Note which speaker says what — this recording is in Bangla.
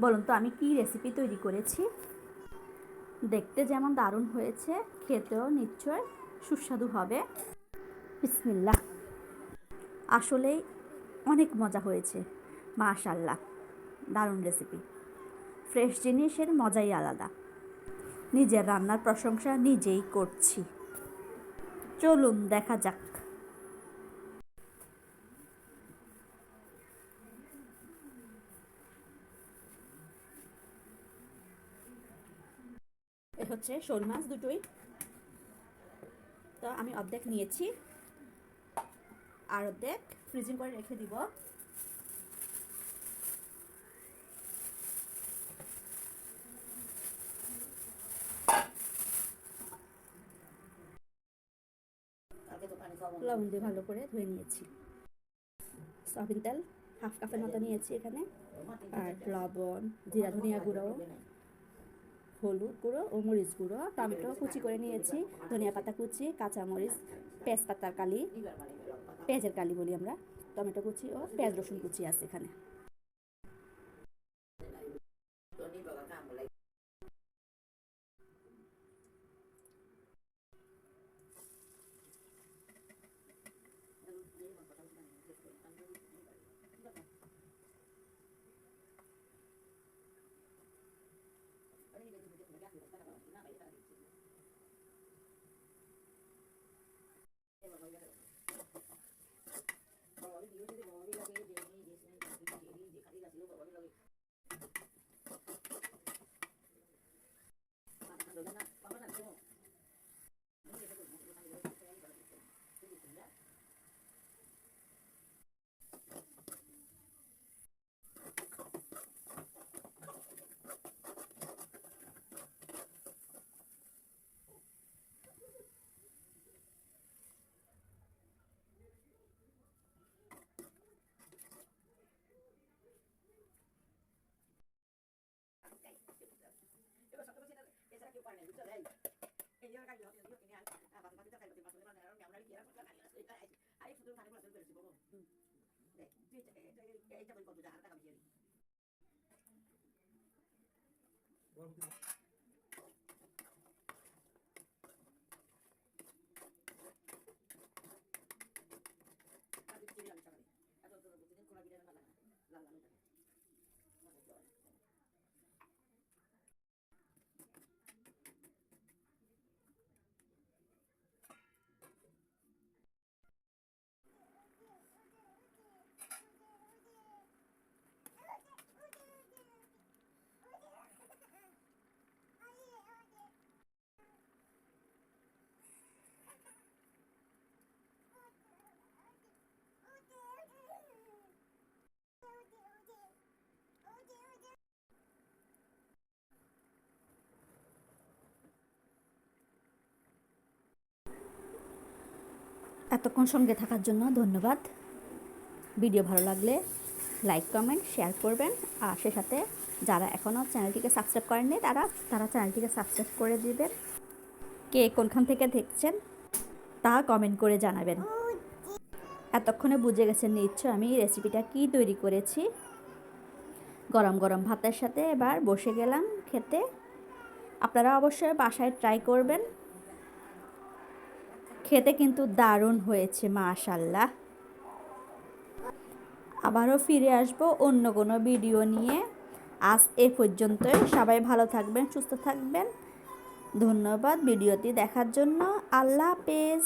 Speaker 1: বলুন তো, আমি কি রেসিপি তৈরি করেছি? দেখতে যেমন দারুণ হয়েছে, খেতেও নিশ্চয় সুস্বাদু হবে। বিসমিল্লাহ। আসলেই অনেক মজা হয়েছে মাশাল্লাহ দারুণ রেসিপি ফ্রেশ জিনিসের মজাই আলাদা। নিজের রান্নার প্রশংসা নিজেই করছি। চলুন, দেখা যাক। হচ্ছে শোল মাছ দুটোই। তো আমি অর্ধেক নিয়েছি। আর অর্ধেক ফ্রিজিং করে রেখে দিব।
Speaker 2: লবণ
Speaker 1: দিয়ে ভালো করে ধুয়ে নিয়েছি। সয়াবিন তেল, হাফ কাপের মতো নিয়েছি এখানে।
Speaker 2: আর
Speaker 1: লবণ, জিরা, ধনিয়া গুঁড়ো। হলুদ গুঁড়ো ও মরিচ গুঁড়ো, টমেটো কুচি করে নিয়েছি, ধনিয়া পাতা কুচি কাঁচা মরিচ পেঁয়াজ পাতার কালি, পেঁয়াজের কালি বলি আমরা, টমেটো কুচি ও পেঁয়াজ রসুন কুচি আছে এখানে।
Speaker 2: jóvenes, mucho de ellos. Y yo, yo, yo digo que genial, bastante tarde, pasó de manera, me hablar y quiera, porque nadie las cuenta. Hay futuro para conocer, pero supongo. এইটা বই কত জাহার টাকা বিয়ে গরম দিব আমি টাকা দিই এত দিন কোলা বিরিয়ানি লাল লাল লাল
Speaker 1: এতক্ষণ সঙ্গে থাকার জন্য ধন্যবাদ। ভিডিও ভালো লাগলে লাইক, কমেন্ট, শেয়ার করবেন। আর সে সাথে যারা এখনও চ্যানেলটিকে সাবস্ক্রাইব করেননি, তারা তারা চ্যানেলটিকে সাবস্ক্রাইব করে দিবেন। কে কোনখান থেকে দেখছেন, তা কমেন্ট করে জানাবেন। এতক্ষণে বুঝে গেছেন নিশ্চয় আমি রেসিপিটা কি তৈরি করেছি। গরম গরম ভাতের সাথে এবার বসে গেলাম খেতে। আপনারা অবশ্যই বাসায় ট্রাই করবেন। খেতে কিন্তু দারুণ হয়েছে মাশাল্লাহ আবারও ফিরে আসব অন্য কোনো ভিডিও নিয়ে। আজ এ পর্যন্তই। সবাই ভালো থাকবেন, সুস্থ থাকবেন। ধন্যবাদ ভিডিওটি দেখার জন্য। আল্লাহ হাফেজ।